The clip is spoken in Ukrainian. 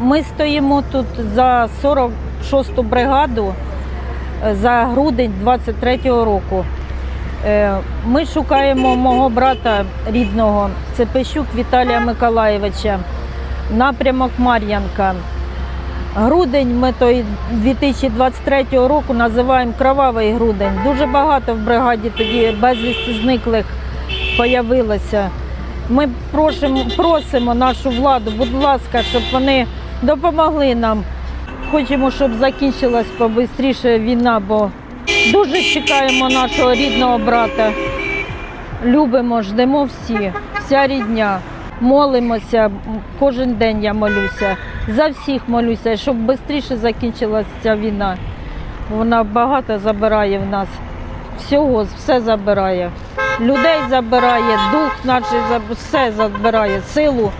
Ми стоїмо тут за 46-ту бригаду е, за грудень 23-го року. Е, Ми шукаємо мого брата рідного, це Пещук Віталія Миколаєвича, напрямок Мар'янка. Грудень ми той 2023 року називаємо кровавий грудень. Дуже багато в бригаді тоді безвісти зниклих появилося. Ми просимо, просимо нашу владу, будь ласка, щоб вони допомогли нам. Хочемо, щоб закінчилась побистріше війна, бо дуже чекаємо нашого рідного брата. Любимо, ждемо всі, вся рідня. Молимося, кожен день я молюся. За всіх молюся, щоб швидше закінчилася ця війна. Вона багато забирає в нас. Всього, все забирає. Людей забирає, дух наш все забирає, силу.